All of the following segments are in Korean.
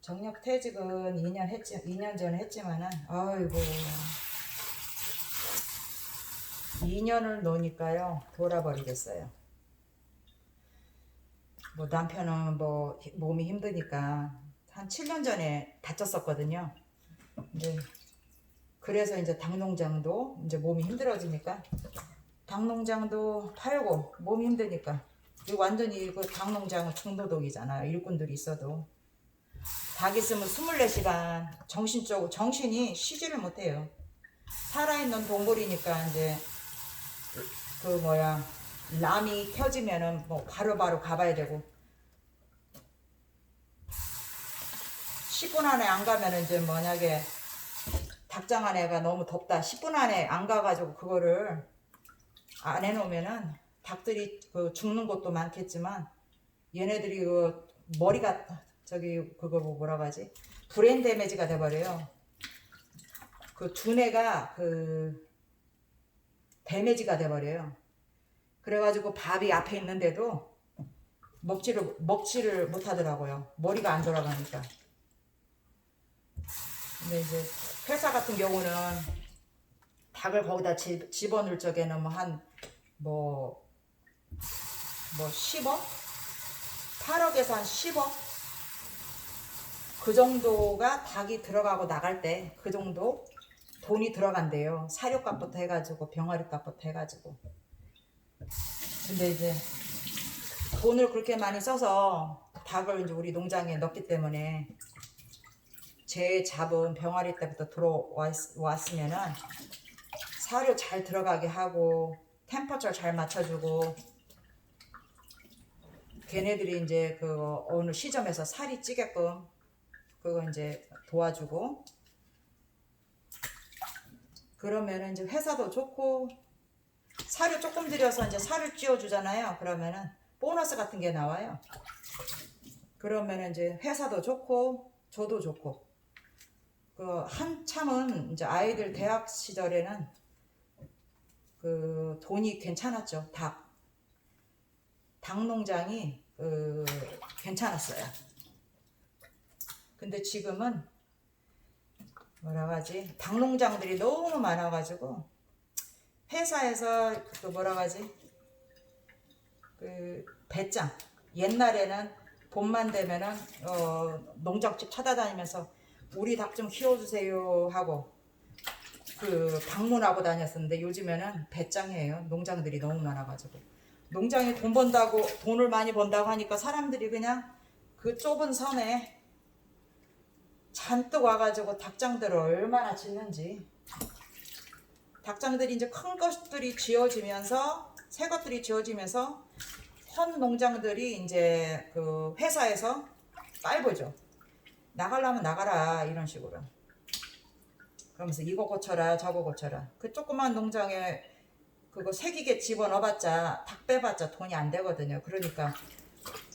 정력 퇴직은 2년 했지 2년 전에 했지만은 아이고 2년을 노니까요 돌아버리겠어요. 뭐 남편은 뭐 히- 몸이 힘드니까 한 7년 전에 다쳤었거든요. 이제 그래서 이제 닭농장도 이제 몸이 힘들어지니까 닭농장도 팔고 몸이 힘드니까 이 완전히 그 닭농장은 중도독이잖아요. 일꾼들이 있어도 닭 있으면 24시간. 정신적으로 정신이 쉬지를 못해요. 살아있는 동물이니까 이제 그 뭐야 람이 켜지면은 뭐 바로 바로 가봐야 되고. 10분 안에 안 가면은 이제 만약에 닭장 안에가 너무 덥다. 10분 안에 안 가가지고 그거를 안 해놓으면은 닭들이 그 죽는 것도 많겠지만 얘네들이 그 머리가 저기 그거 뭐 뭐라고 하지? 브레인 데미지가 돼버려요. 그 두뇌가 그 데미지가 돼버려요. 그래가지고 밥이 앞에 있는데도 먹지를 먹지를 못하더라고요. 머리가 안 돌아가니까. 근데 이제 회사 같은 경우는 닭을 거기다 집, 집어넣을 적에는 뭐 한 뭐 뭐 10억? 8억에서 한 10억? 그 정도가 닭이 들어가고 나갈 때 그 정도 돈이 들어간대요. 사료값부터 해가지고 병아리값부터 해가지고. 근데 이제 돈을 그렇게 많이 써서 닭을 이제 우리 농장에 넣기 때문에 제 잡은 병아리 때부터 들어왔으면은 사료 잘 들어가게 하고 템퍼처 잘 맞춰주고 걔네들이 이제 그 어느 시점에서 살이 찌게끔 그거 이제 도와주고 그러면은 이제 회사도 좋고 사료 조금 들여서 이제 살을 찌워주잖아요. 그러면은 보너스 같은 게 나와요. 그러면은 이제 회사도 좋고 저도 좋고 그 한참은 이제 아이들 대학 시절에는 그 돈이 괜찮았죠. 닭. 닭 농장이 그 괜찮았어요. 근데 지금은 뭐라고 하지? 닭 농장들이 너무 많아가지고 회사에서 그 뭐라고 하지? 그 배짱. 옛날에는 봄만 되면은 어 농장집 찾아다니면서 우리 닭 좀 키워주세요 하고 그 방문하고 다녔었는데 요즘에는 배짱이에요. 농장들이 너무 많아가지고 농장에 돈 번다고 돈을 많이 번다고 하니까 사람들이 그냥 그 좁은 섬에 잔뜩 와가지고 닭장들을 얼마나 짓는지 닭장들이 이제 큰 것들이 지어지면서 새 것들이 지어지면서 헌 농장들이 이제 그 회사에서 빨보죠. 나가려면 나가라 이런 식으로. 그러면서 이거 고쳐라 저거 고쳐라. 그 조그만 농장에 그거 새기게 집어넣어봤자 닭 빼봤자 돈이 안 되거든요. 그러니까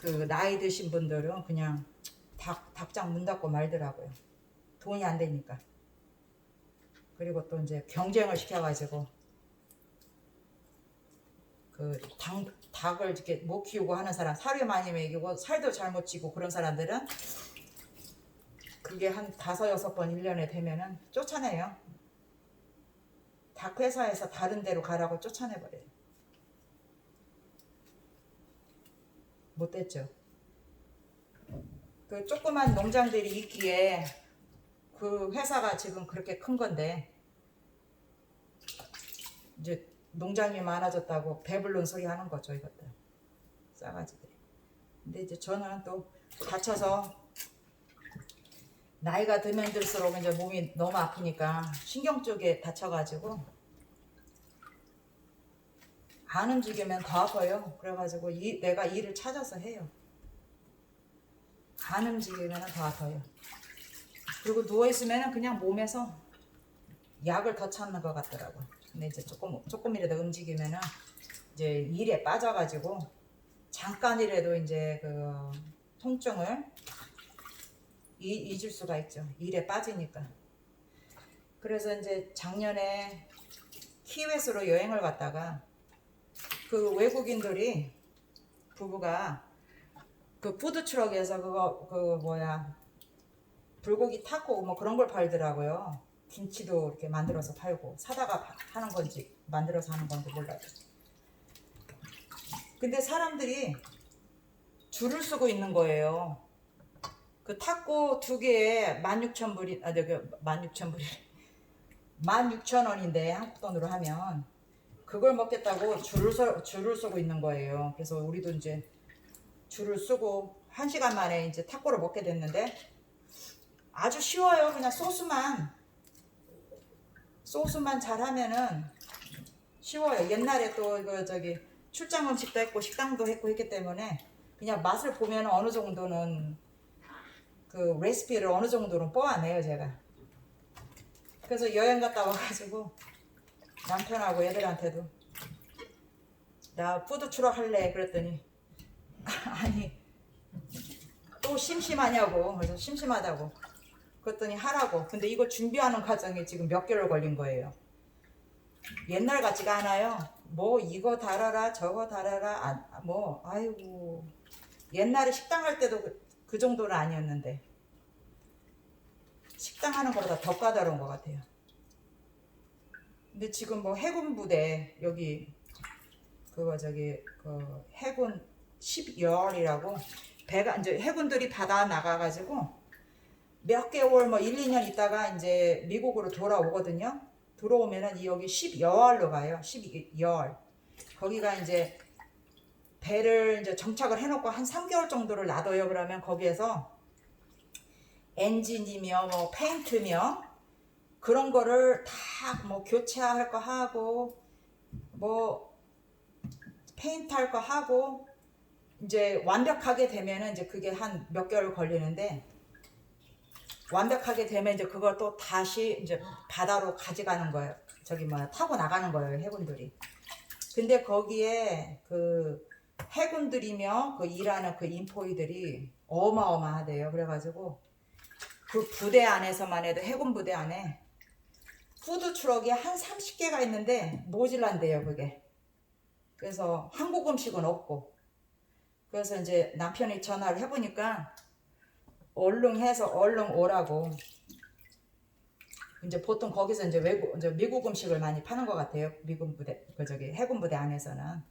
그 나이 드신 분들은 그냥 닭 닭장 문 닫고 말더라고요. 돈이 안 되니까. 그리고 또 이제 경쟁을 시켜가지고 그 닭, 닭을 이렇게 못 키우고 하는 사람 사료 많이 먹이고 살도 잘못 찌고 그런 사람들은 그게 한 다섯 여섯 번 1년에 되면은 쫓아내요. 닭 회사에서 다른 데로 가라고 쫓아내버려요. 못 됐죠. 그 조그만 농장들이 있기에 그 회사가 지금 그렇게 큰 건데 이제 농장이 많아졌다고 배불른 소리 하는 거죠 이것들 싸가지들이. 근데 이제 저는 또 다쳐서 나이가 들면 들수록 이제 몸이 너무 아프니까 신경 쪽에 다쳐가지고 안 움직이면 더 아파요. 그래가지고 이, 내가 일을 찾아서 해요. 안 움직이면 더 아파요. 그리고 누워있으면 그냥 몸에서 약을 더 찾는 것 같더라고. 근데 이제 조금, 조금이라도 움직이면은 이제 일에 빠져가지고 잠깐이라도 이제 그 통증을 이, 잊을 수가 있죠. 일에 빠지니까. 그래서 이제 작년에 키웨스로 여행을 갔다가 그 외국인들이 부부가 그 푸드 트럭에서 그거 그 뭐야 불고기 타코 뭐 그런 걸 팔더라고요. 김치도 이렇게 만들어서 팔고 사다가 파- 하는 건지 만들어서 하는 건지 몰라요. 근데 사람들이 줄을 서고 있는 거예요. 그 타코 두 개에 16,000불이 아 저기 16,000불이 16,000원인데 한국 돈으로 하면 그걸 먹겠다고 줄을 서 줄을 서고 있는 거예요. 그래서 우리도 이제 줄을 쓰고 한 시간 만에 이제 타코를 먹게 됐는데 아주 쉬워요. 그냥 소스만 소스만 잘하면은 쉬워요. 옛날에 또 이거 저기 출장 음식도 했고 식당도 했고 했기 때문에 그냥 맛을 보면 어느 정도는 그 레시피를 어느 정도는 뽑아내요 제가. 그래서 여행 갔다 와가지고 남편하고 애들한테도 나 푸드 추락 할래 그랬더니 아니 또 심심하냐고. 그래서 심심하다고. 그랬더니 하라고. 근데 이걸 준비하는 과정이 지금 몇 개월 걸린 거예요? 옛날 같지가 않아요. 뭐 이거 달아라 저거 달아라 아, 뭐 아이고. 옛날에 식당 할 때도 그, 그 정도는 아니었는데. 식당 하는 것보다 더 까다로운 것 같아요. 근데 지금 뭐 해군 부대 여기 그거 저기 그 해군 12월이라고 배가 이제 해군들이 바다 나가가지고 몇 개월 뭐 1, 2년 있다가 이제 미국으로 돌아오거든요. 들어오면은 이 여기 10여월로 가요. 12열. 거기가 이제 배를 이제 정착을 해놓고 한 3개월 정도를 놔둬요. 그러면 거기에서 엔진이며 뭐 페인트며 그런 거를 다 뭐 교체할 거 하고 뭐 페인트 할 거 하고 이제 완벽하게 되면은 이제 그게 한 몇 개월 걸리는데 완벽하게 되면 이제 그걸 또 다시 이제 바다로 가져가는 거예요. 저기 뭐 타고 나가는 거예요 해군들이. 근데 거기에 그 해군들이며 그 일하는 그 인포이들이 어마어마하대요. 그래가지고 그 부대 안에서만 해도 해군 부대 안에 푸드 트럭이 한 30개가 있는데 모질란대요 그게. 그래서 한국 음식은 없고 그래서 이제 남편이 전화를 해보니까 얼른 해서 얼른 오라고. 이제 보통 거기서 이제 외국 이제 미국 음식을 많이 파는 것 같아요. 미군 부대 그 저기 해군 부대 안에서는.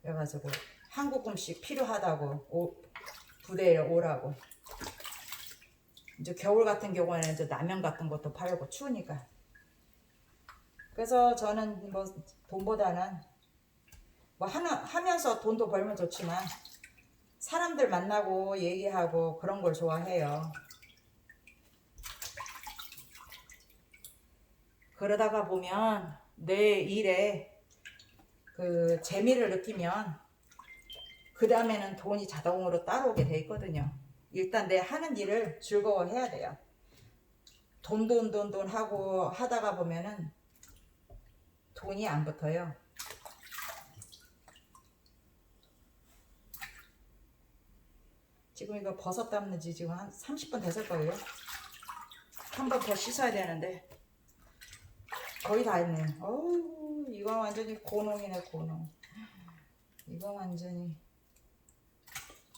그래가지고 한국 음식 필요하다고 오, 부대에 오라고. 이제 겨울 같은 경우에는 이제 라면 같은 것도 팔고 추우니까. 그래서 저는 뭐 돈보다는 뭐 하나, 하면서 돈도 벌면 좋지만 사람들 만나고 얘기하고 그런 걸 좋아해요. 그러다가 보면 내 일에 그 재미를 느끼면 그 다음에는 돈이 자동으로 따라오게 돼 있거든요. 일단 내 하는 일을 즐거워해야 돼요. 돈, 돈, 돈, 돈 하고 하다가 보면은 돈이 안 붙어요. 지금 이거 버섯 담는 지 지금 한 30분 됐을 거예요. 한 번 더 씻어야 되는데 거의 다 했네. 어우 이거 완전히 고농이네 고농. 이거 완전히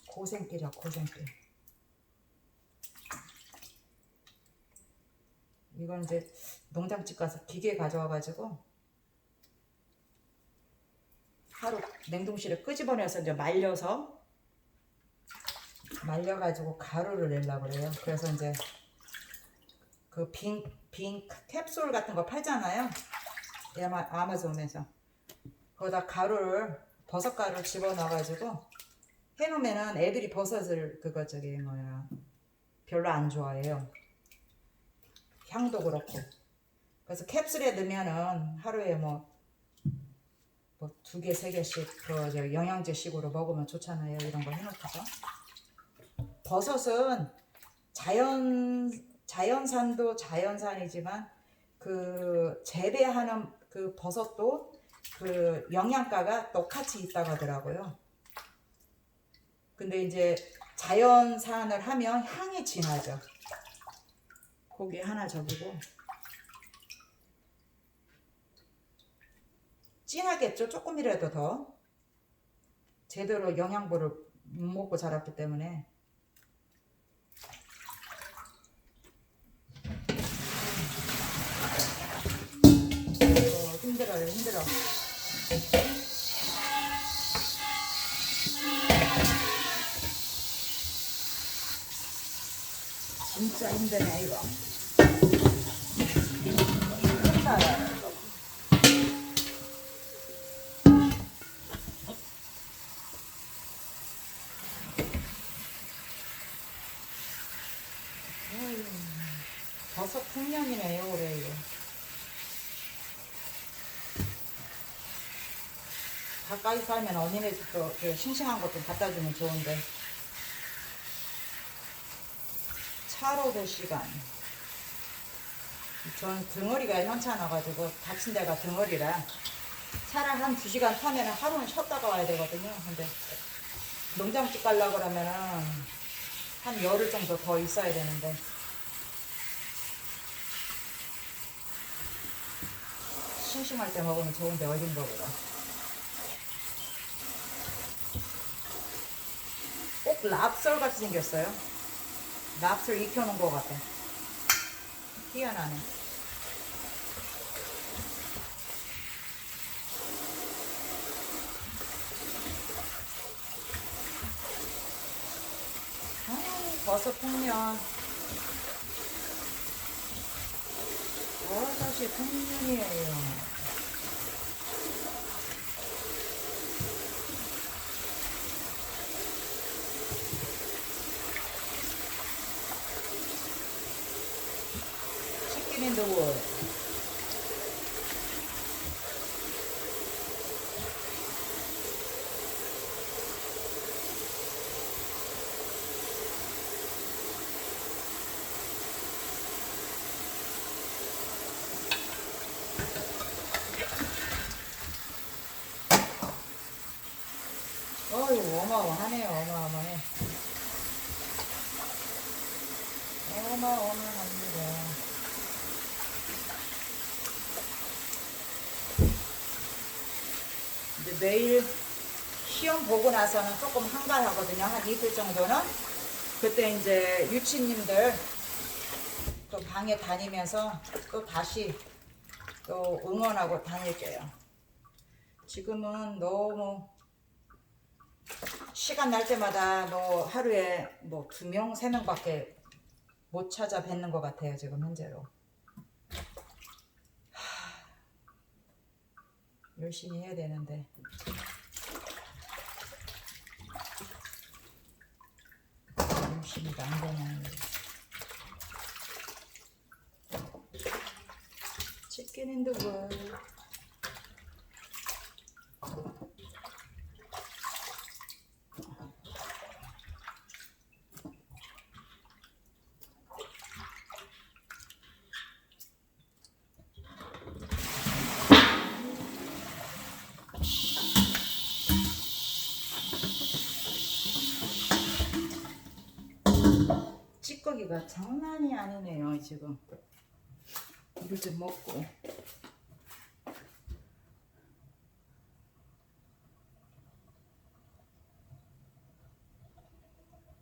고생길이야 고생길. 이건 이제 농장집 가서 기계 가져와가지고 하루 냉동실에 끄집어내서 이제 말려서 말려가지고 가루를 내려고 그래요. 그래서 이제 그 빈 빈 캡슐 같은 거 팔잖아요. 아마 아마존에서 거기다 가루를 버섯 가루를 집어 넣어가지고 해놓으면은 애들이 버섯을 그거 저기 뭐야 별로 안 좋아해요. 향도 그렇고 그래서 캡슐에 넣으면은 하루에 뭐 뭐 두 개, 세 개씩 그저 영양제식으로 먹으면 좋잖아요. 이런 거 해놓고서. 버섯은 자연 자연산도 자연산이지만 그 재배하는 그 버섯도 그 영양가가 똑같이 있다고 하더라고요. 근데 이제 자연산을 하면 향이 진하죠. 고기 하나 적이고 진하겠죠. 조금이라도 더 제대로 영양분을 못 먹고 자랐기 때문에 힘들어요 힘들어 진짜 힘드네 이거. 어휴, 버섯 풍년이네요 올해 이거 가까이 살면 언니네 집도 그 싱싱한 것 좀 갖다 주면 좋은데. 차로 될 시간. 전 등허리가 현찮아가지고 다친 데가 등허리라. 차를 한두 시간 타면 하루는 쉬었다가 와야 되거든요. 근데 농장집 가려고 그러면은 한 열흘 정도 더 있어야 되는데. 심심할 때 먹으면 좋은데 어딘 거보다 랍설 같이 생겼어요. 랍설 익혀놓은 거 같아. 희한하네. 아, 버섯 풍년. 버섯이 풍년이에요 치킨 인더 월 어휴 어마어마하네요 어마어마해 어마어마합니다 이제 매일 시험 보고 나서는 조금 한가하거든요 한 이틀 정도는 그때 이제 유치님들 또 방에 다니면서 또 다시 또 응원하고 다닐게요 지금은 너무 시간 날 때마다 뭐 하루에 뭐 두 명, 세 명밖에 못 찾아 뵙는 것 같아요 지금 현재로. 하, 열심히 해야 되는데. 열심히가 안 되네. 치킨 인더 월. 찌꺼기가 장난이 아니네요 지금. 물 좀 먹고.